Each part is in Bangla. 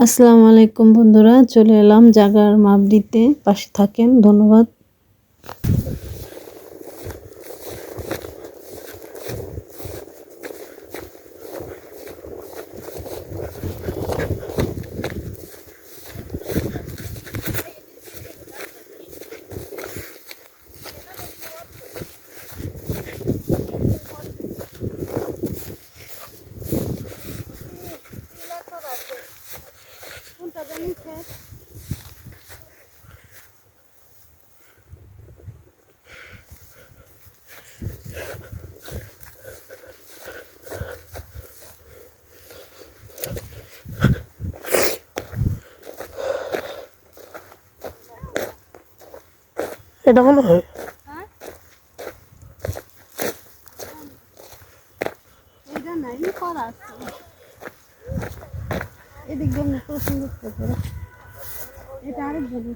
আসসালামু আলাইকুম বন্ধুরা চলে এলাম জাগার মাপ দিতে। পাশে থাকেন ধন্যবাদ। এটা মনে হয় এটা নাই করা আছে এদিক দিয়ে পছন্দ করে এটা আরেক যাবে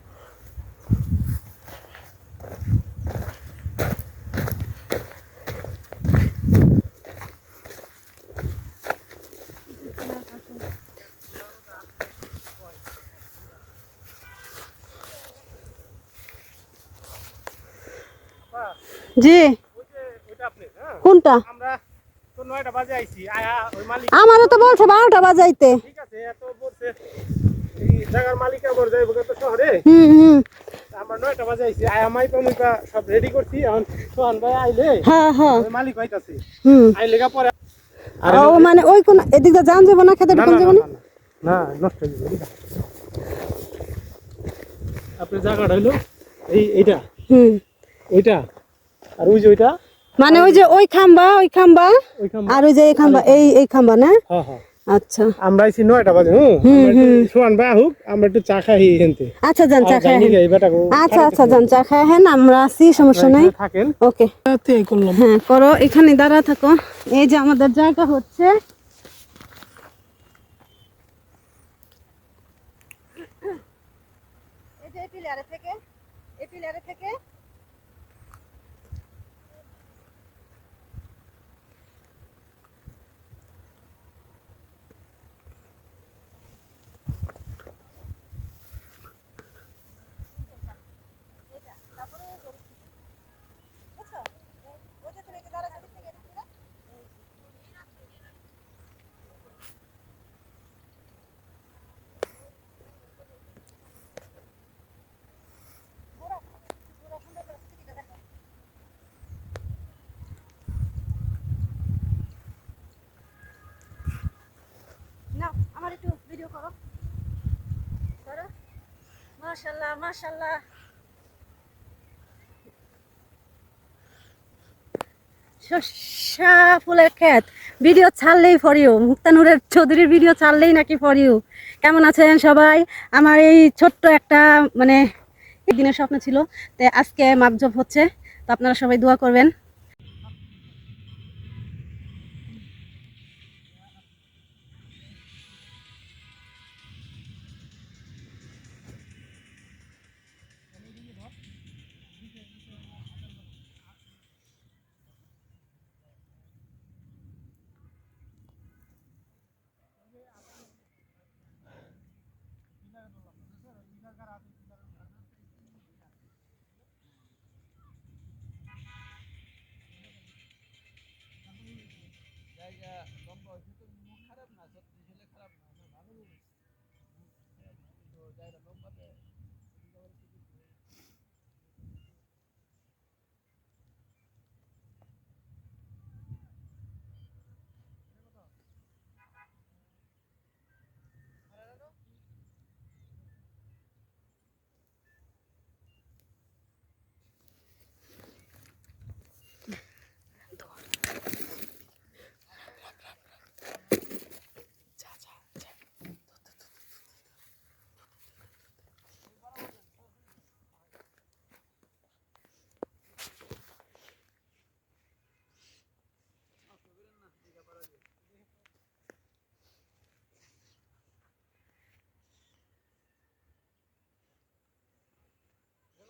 জি। কোনটা? আমরা তো নয়টা বাজে আইছি। আয়া ওই আমারও তো বলছে বারোটা বাজাইতে। ঠিক আছে এত বলছে এই জায়গার মালিক আবার যাইব কত শহরে? হুম হুম। আমরা নয়টা বাজে আইছি আয়া মাই পামুকা সব রেডি করছি এখন সোহান ভাই আইলে হ্যাঁ হ্যাঁ। মালিক হইতাছে। হুম। আইলে গা পরে ও মানে ওই কোন এদিক দিয়ে যান যাব না খেতে না ঢুকান না, না, না না, না নষ্ট হয়ে যাবে জায়গাটা হইল এই এইটা হুম। ওইটা আর ওই যে ওইটা? মানে ওই যে ওই খাম্বা ওই খাম্বা আর ওই যে এই খাম্বা। এই এই খাম্বা না? হ্যাঁ হ্যাঁ। আচ্ছা। আমরা আইছি নয়টা বাজে হুম? সোহান ভাই আহুক আমরা একটু চা খাই হেনতে আচ্ছা যান চা খাই আচ্ছা আচ্ছা যান চা খাই হ্যাঁ আমরা আছি সমস্যা নাই। থাকেন। ওকে। হ্যাঁ করো এখানে দাঁড়া থাকো। এই যে আমাদের জায়গা হচ্ছে এই যে পিলারে থেকে এই পিলারে থেকে নাও আমার একটু ভিডিও করো। করো। মাশাল্লাহ মাশাল্লাহ। শস্যা ফুলের ক্ষেত। ভিডিও ছাড়লেই ফর ইউ মুক্তানুরের চৌধুরীর ভিডিও ছাড়লেই নাকি ফর ইউ কেমন আছেন সবাই? আমার এই ছোট্ট একটা মানে দিনের স্বপ্ন ছিল। তাই আজকে মাপজব হচ্ছে। তো আপনারা সবাই দোয়া করবেন। Người đây.